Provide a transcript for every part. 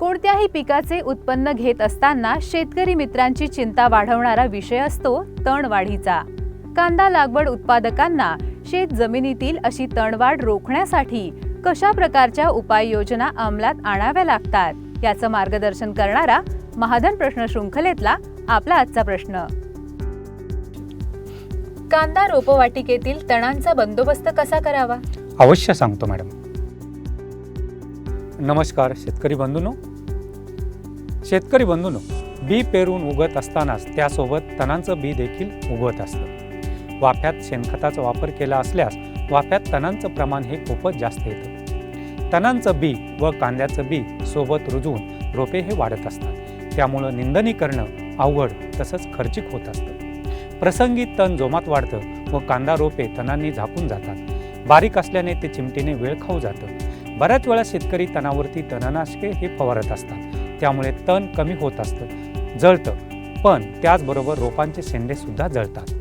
कोणत्याही पिकाचे उत्पन्न घेत असताना शेतकरी मित्रांची चिंता वाढवणारा विषय असतो तणवाढीचा. कांदा लागवड उत्पादकांना शेत जमिनीतील अशी तणवाढ रोखण्यासाठी कशा प्रकारच्या उपाययोजना अंमलात आणाव्या लागतात? याचं मार्गदर्शन करणारा महाधन प्रश्न शृंखलेतला आपला आजचा प्रश्न. कांदा रोपवाटिकेतील तणांचा बंदोबस्त कसा करावा? अवश्य सांगतो मॅडम. नमस्कार शेतकरी बंधूनो. शेतकरी बंधूनो बी पेरून उगत असतानाच त्यासोबत तणांचं बी देखील उगवत असतं. वाफ्यात शेणखताचा वापर केला असल्यास वाफ्यात तणांचं प्रमाण हे खूपच जास्त येतं. तणांचं बी व कांद्याचं बी सोबत रुजवून रोपे हे वाढत असतात. त्यामुळं निंदणी करणं अवघड तसंच खर्चिक होत असतं. प्रसंगी तण जोमात वाढतं व कांदा रोपे तणांनी झाकून जातात. बारीक असल्याने ते चिमटीने वेळ खाऊ जातं. बऱ्याच वेळा शेतकरी तणावरती तणनाशके हे फवारत असतात. त्यामुळे तण कमी होत असतं. जळतं. पण त्याचबरोबर रोपांचे शेंडे सुद्धा जळतात.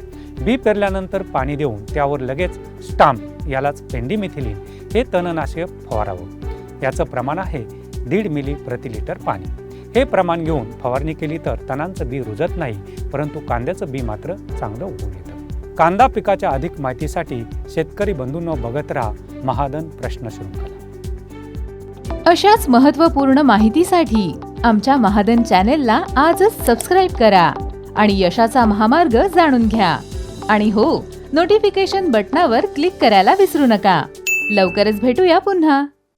बी पेरल्यानंतर पाणी देऊन त्यावर लगेच स्टाम्प यालाच पेंडीमिथिलीन हे तणनाशक फवारावं. याचं प्रमाण आहे दीड मिली प्रति लिटर पाणी. हे प्रमाण घेऊन फवारणी केली तर तणांचं बी रुजत नाही परंतु कांद्याचं बी मात्र चांगलं उगवून येतं. कांदा पिकाच्या अधिक माहितीसाठी शेतकरी बंधूंनो बघत राहा महादन प्रश्न शृंखला अशाच महत्त्वपूर्ण माहितीसाठी आमच्या महादन चॅनेलला आजच सबस्क्राईब करा आणि यशाचा महामार्ग जाणून घ्या. आणि हो नोटिफिकेशन बटनावर क्लिक करायला विसरू नका. लवकरच भेटूया पुन्हा.